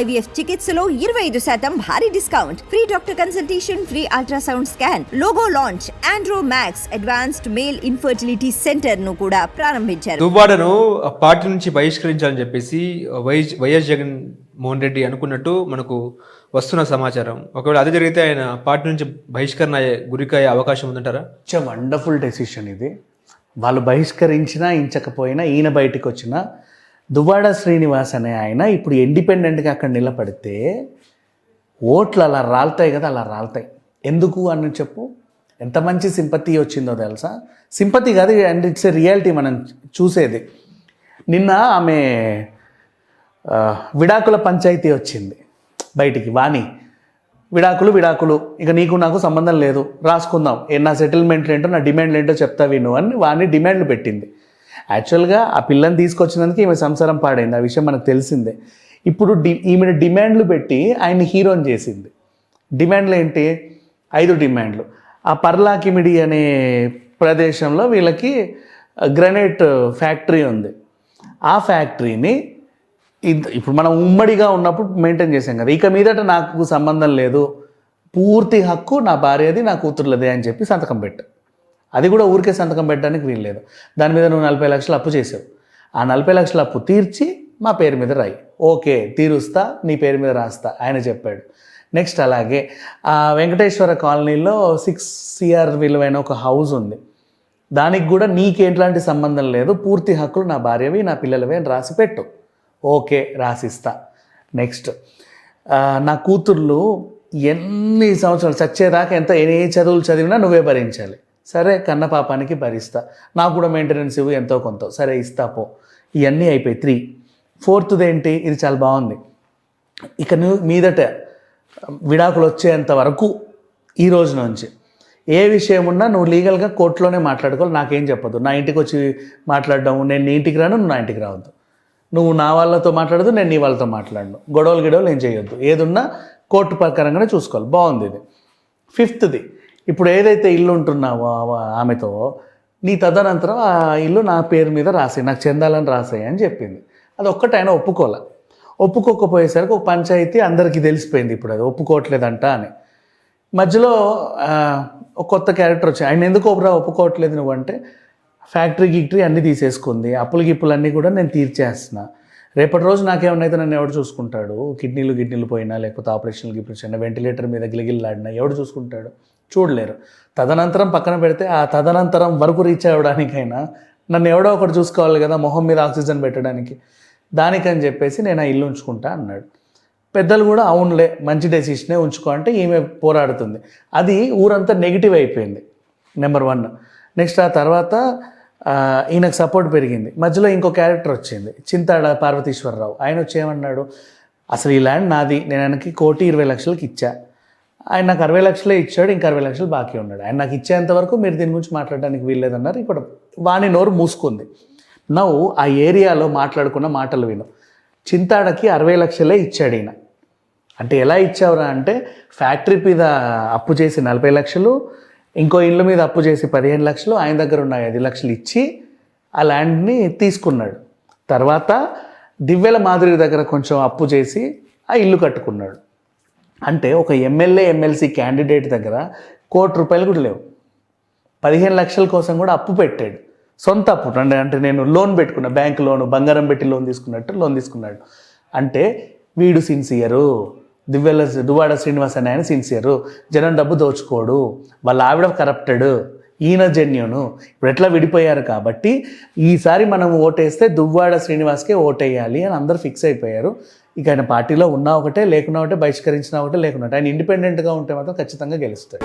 IVF చికిత్సలో ఇరవై ఐదు శాతం భారీ discount. Free doctor consultation free ultrasound scan logo launch Andro max advanced male infertility సెంటర్ను కూడా ప్రారంభించారు. దువ్వాడను పార్టీ నుంచి బహిష్కరించాలని చెప్పేసి వైఎస్ జగన్ మోహన్ రెడ్డి అనుకున్నట్టు మనకు వస్తున్న సమాచారం. ఒకవేళ అది జరిగితే ఆయన పార్టీ నుంచి బహిష్కరణ అయ్యే గురికయ్యే అవకాశం ఉందంటారా? ఇట్స్ వండర్ఫుల్ డెసిషన్ ఇది. వాళ్ళు బహిష్కరించినా ఇంచకపోయినా ఈయన బయటికి వచ్చినా దువ్వాడ శ్రీనివాస్ అనే ఆయన ఇప్పుడు ఇండిపెండెంట్గా అక్కడ నిలబడితే ఓట్లు అలా రాలుతాయి కదా అలా రాలుతాయి. ఎందుకు అని చెప్పు. ఎంత మంచి సింపతి వచ్చిందో తెలుసా? సింపతి కాదు అండ్ ఇట్స్ ఏ రియాలిటీ మనం చూసేది. నిన్న ఆమె విడాకుల పంచాయతీ వచ్చింది బయటికి వాణి. విడాకులు విడాకులు. ఇక నీకు నాకు సంబంధం లేదు. రాసుకుందాం. ఏ నా సెటిల్మెంట్లు ఏంటో నా డిమాండ్లు ఏంటో చెప్తా విను అని వాణి డిమాండ్లు పెట్టింది. యాక్చువల్గా ఆ పిల్లని తీసుకొచ్చినందుకు ఈమె సంసారం పాడైంది. ఆ విషయం మనకు తెలిసిందే. ఇప్పుడు డి ఈమె డిమాండ్లు పెట్టి ఆయన హీరోని చేసింది. డిమాండ్లు ఏంటి? ఐదు డిమాండ్లు. ఆ పర్లాకిమిడి అనే ప్రదేశంలో వీళ్ళకి గ్రనైట్ ఫ్యాక్టరీ ఉంది. ఆ ఫ్యాక్టరీని ఇప్పుడు మనం ఉమ్మడిగా ఉన్నప్పుడు మెయింటైన్ చేసాం కదా. ఇక మీదట నాకు సంబంధం లేదు. పూర్తి హక్కు నా భార్యది నా కూతుర్లదే అని చెప్పి సంతకం పెట్టు. అది కూడా ఊరికే సంతకం పెట్టడానికి వీల్లేదు దాని మీద నువ్వు నలభై లక్షలు అప్పు చేసావు. ఆ నలభై లక్షల అప్పు తీర్చి మా పేరు మీద రాయి. ఓకే తీరుస్తా నీ పేరు మీద రాస్తా ఆయన చెప్పాడు. నెక్స్ట్ అలాగే ఆ వెంకటేశ్వర కాలనీలో సిక్స్ సిఆర్ విలువైన ఒక హౌస్ ఉంది. దానికి కూడా నీకేంట్లాంటి సంబంధం లేదు పూర్తి హక్కులు నా భార్యవి నా పిల్లలవి అని రాసి పెట్టు. ఓకే రాసిస్తా. నెక్స్ట్ నా కూతుర్లు ఎన్ని సంవత్సరాలు చచ్చేదాకా ఎంత ఏ చదువులు చదివినా నువ్వే భరించాలి. సరే కన్న పాపానికి భరిస్తా. నాకు కూడా మెయింటెనెన్స్ ఇవ్వు ఎంతో కొంత. సరే ఇస్తా పో. ఇవన్నీ అయిపోయి త్రీ ఫోర్త్ది ఏంటి? ఇది చాలా బాగుంది. ఇక నువ్వు మీదట విడాకులు వచ్చేంత వరకు ఈ రోజు నుంచి ఏ విషయం ఉన్నా నువ్వు లీగల్గా కోర్టులోనే మాట్లాడుకోవాలి. నాకేం చెప్పదు నా ఇంటికి వచ్చి మాట్లాడడం నేను నీ ఇంటికి రాను నువ్వు నా ఇంటికి రావద్దు. నువ్వు నా వాళ్ళతో మాట్లాడదు నేను నీ వాళ్ళతో మాట్లాడను. గొడవలు గిడవలు ఏం చేయొద్దు. ఏదున్నా కోర్టు ప్రకారంగానే చూసుకోవాలి. బాగుంది ఇది. ఫిఫ్త్ది ఇప్పుడు ఏదైతే ఇల్లు ఉంటున్నావో ఆమెతో నీ తదనంతరం ఆ ఇల్లు నా పేరు మీద రాసాయి నాకు చెందాలని రాసాయి అని చెప్పింది. అది ఒక్కటి ఆయన ఒప్పుకోలే. ఒప్పుకోకపోయేసరికి ఒక పంచాయతీ అందరికీ తెలిసిపోయింది ఇప్పుడు అది. ఒప్పుకోవట్లేదంట అని. మధ్యలో ఒక కొత్త క్యారెక్టర్ వచ్చి ఆయన ఎందుకు ఒకరా ఒప్పుకోవట్లేదు నువ్వు అంటే ఫ్యాక్టరీ గిక్టరీ అన్నీ తీసేసుకుంది. అప్పులు గిప్పులు అన్నీ కూడా నేను తీర్చేస్తున్నా. రేపటి రోజు నాకేమన్నైతే నన్ను ఎవడు చూసుకుంటాడు? కిడ్నీలు గిడ్నీలు పోయినా లేకపోతే ఆపరేషన్లు గిప్పుడు చిన్న వెంటిలేటర్ మీద గిలిగిల్లాడినా ఎవడు చూసుకుంటాడు? చూడలేరు. తదనంతరం పక్కన పెడితే ఆ తదనంతరం వరకు రీచ్ అవ్వడానికైనా నన్ను ఎవడో ఒకటి చూసుకోవాలి కదా మొహం మీద ఆక్సిజన్ పెట్టడానికి. దానికని చెప్పేసి నేను ఆ ఇల్లు ఉంచుకుంటా అన్నాడు. పెద్దలు కూడా అవునులే మంచి డెసిషనే ఉంచుకో అంటే ఈమె పోరాడుతుంది. అది ఊరంతా నెగిటివ్ అయిపోయింది నెంబర్ వన్ నెక్స్ట్ ఆ తర్వాత ఈయనకు సపోర్ట్ పెరిగింది. మధ్యలో ఇంకో క్యారెక్టర్ వచ్చింది చింతాడ పార్వతీశ్వరరావు. ఆయన వచ్చి ఏమన్నాడు అసలు ఈ ల్యాండ్ నాది నేను ఆయనకి కోటి ఇరవై లక్షలకి ఇచ్చా. ఆయన నాకు అరవై లక్షలే ఇచ్చాడు ఇంకా అరవై లక్షలు బాకీ ఉన్నాడు. ఆయన నాకు ఇచ్చేంత వరకు మీరు దీని గురించి మాట్లాడడానికి వీల్లేదన్నారు. ఇప్పుడు వాణి నోరు మూసుకుంది. నవ్వు ఆ ఏరియాలో మాట్లాడుకున్న మాటలు విను. చింతాడకి అరవై లక్షలే ఇచ్చాడు ఈయన. అంటే ఎలా ఇచ్చావురా అంటే ఫ్యాక్టరీ మీద అప్పు చేసి నలభై లక్షలు ఇంకో ఇళ్ళ మీద అప్పు చేసి పదిహేను లక్షలు ఆయన దగ్గర ఉన్న ఐదు లక్షలు ఇచ్చి ఆ ల్యాండ్ని తీసుకున్నాడు. తర్వాత దివ్యల మాధురి దగ్గర కొంచెం అప్పు చేసి ఆ ఇల్లు కట్టుకున్నాడు. అంటే ఒక ఎమ్మెల్యే ఎమ్మెల్సీ క్యాండిడేట్ దగ్గర కోటి రూపాయలు కూడా లేవు. పదిహేను లక్షల కోసం కూడా అప్పు పెట్టాడు. సొంత అప్పు. అంటే అంటే నేను లోన్ పెట్టుకున్నా బ్యాంక్ లోన్ బంగారం పెట్టి లోన్ తీసుకున్నట్టు లోన్ తీసుకున్నాడు. అంటే వీడు సిన్సియరు దివ్యల దువాడ శ్రీనివాస్ అనే ఆయన సిన్సియరు జనం డబ్బు దోచుకోడు. వాళ్ళ ఆవిడ కరప్టెడ్ ఈయన జెన్యును. ఇప్పుడు ఎట్లా విడిపోయారు కాబట్టి ఈసారి మనం ఓటేస్తే దువ్వాడ శ్రీనివాస్కే ఓటేయాలి అని అందరు ఫిక్స్ అయిపోయారు. ఇక ఆయన పార్టీలో ఉన్నా ఒకటే లేకున్నా ఒకటే బహిష్కరించినా ఒకటే లేకున్నా ఒకటే. ఆయన ఇండిపెండెంట్గా ఉంటే మాత్రం ఖచ్చితంగా గెలుస్తాడు